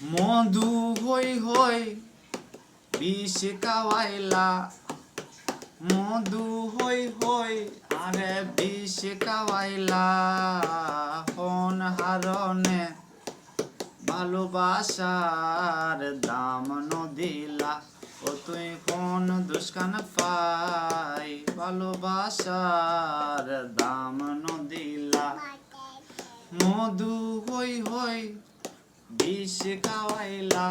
মধু হই হই বিষ কাওয়াইলা মধু হই হই আরে বিষ কাওয়াইলা হন হারনে ভালোবাসার দাম নদিলা। ও তুই কোন দুষ্কান পাই ভালোবাসার দাম নদিলা। মধু হই হই বিষ কাওয়াইলা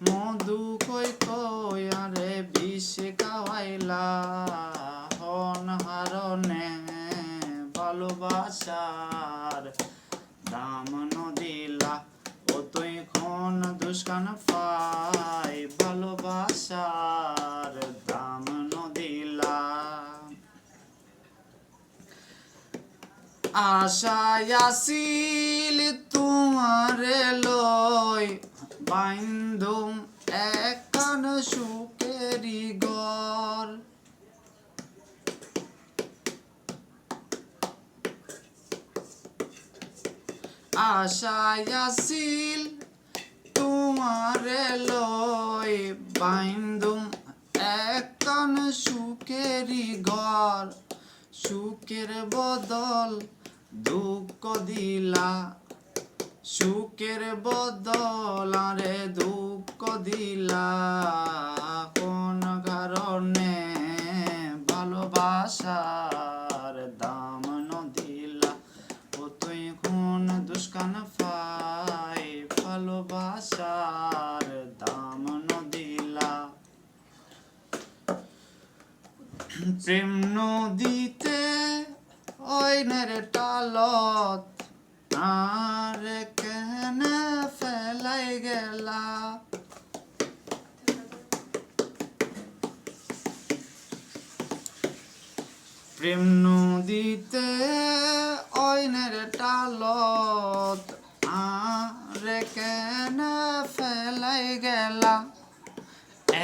মধু কই কই আরে বিষ কাওয়াইলা হন হারনে ভালোবাসার দাম নদিলা, ও তুই কোন দুষ্কান পাই ভালোবাসার। আশায় আসিল তোমার লয়। বাইন্ধুম একখান সুখেরি ঘর। আশায় আসিল তোমার লয়। বাইন্ধুম একখান সুখেরি ঘর। সুখের বদল দুঃখ দিলা, সুখের বদল আরে দুঃখ দিলা। কোন কারণে ভালোবাসার দাম নদিলা ও তুই কোন দুষ্কান পাই ভালোবাসার দাম নদিলা প্রেম নদীতে ওইনের টালত আর কেন ফেলাই গেলা। প্রেম নদীতে ওইনের টালত আর কেন ফেলাই গেলা।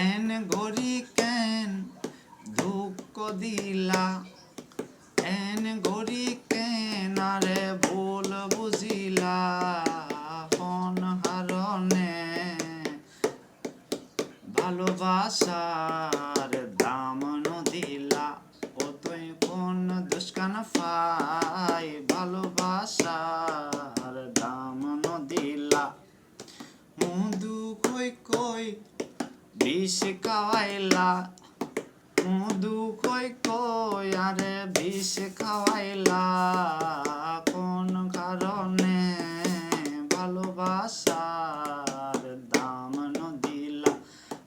এন গড়ি কেন দুঃখ দিলা। ভুল বুঝিলা কোন হারনে। ভালোবাসার দাম নদিলা, ও তুই কোন দুষ্কান ভালোবাসার দাম নদিলা, মধু কই কই বিষ খাওয়াইলা, মধু কই আরে বিষ খাওয়াইলা। কোন কারণে ভালোবাসার দাম নদিলা?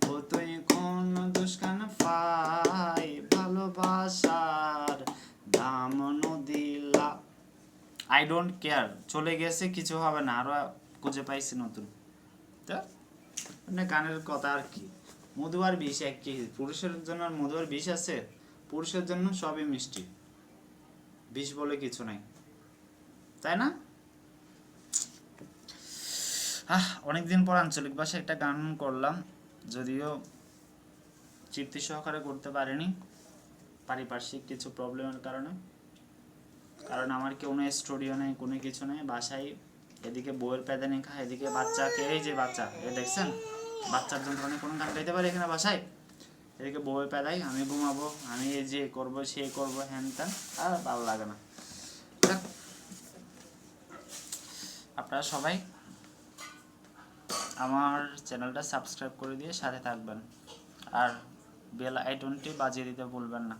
ও তুই কোন দুষ্কান পাই ভালোবাসার দাম নদিলা? আই ডোন্ট কেয়ার চলে গেছে, কিছু হবে না। আরও খুঁজে পাইছি নতুন। তা? মানে গানের কথা আর কি। মধু আর বিষ একই। পুরুষের জন্য মধু আর বিষ আছে? পুরুষের জন্য সবই মিষ্টি। বিষ বলে কিছু নাই। তাই না? আহ, অনেকদিন পর আঞ্চলিক ভাষায় একটা গান করলাম, যদিও তৃপ্তি সহকারে করতে পারিনি, পারিপার্শ্বিক কিছু প্রবলেমের কারণে। কারণ আমার কোনো স্টুডিও নেই, কোনো কিছু নেই, বাসায় এদিকে বইয়ের প্যাদানি খায় এদিকে বাচ্চাকে এই যে বাচ্চা? এ দেখছেন? বাচ্চার জন্য কোনো গান গাইতে পারি এখানে বাসায়? এদিকে বউয়ে পেলাই, আমি ঘুমাবো, আমি এই যে করব, সে করব হ্যান ত্যান আর ভালো লাগে না। আপনারা সবাই আমার চ্যানেলটা সাবস্ক্রাইব করে দিয়ে সাথে থাকবেন। আর বেল আইটনটি বাজিয়ে দিতে ভুলবেন না।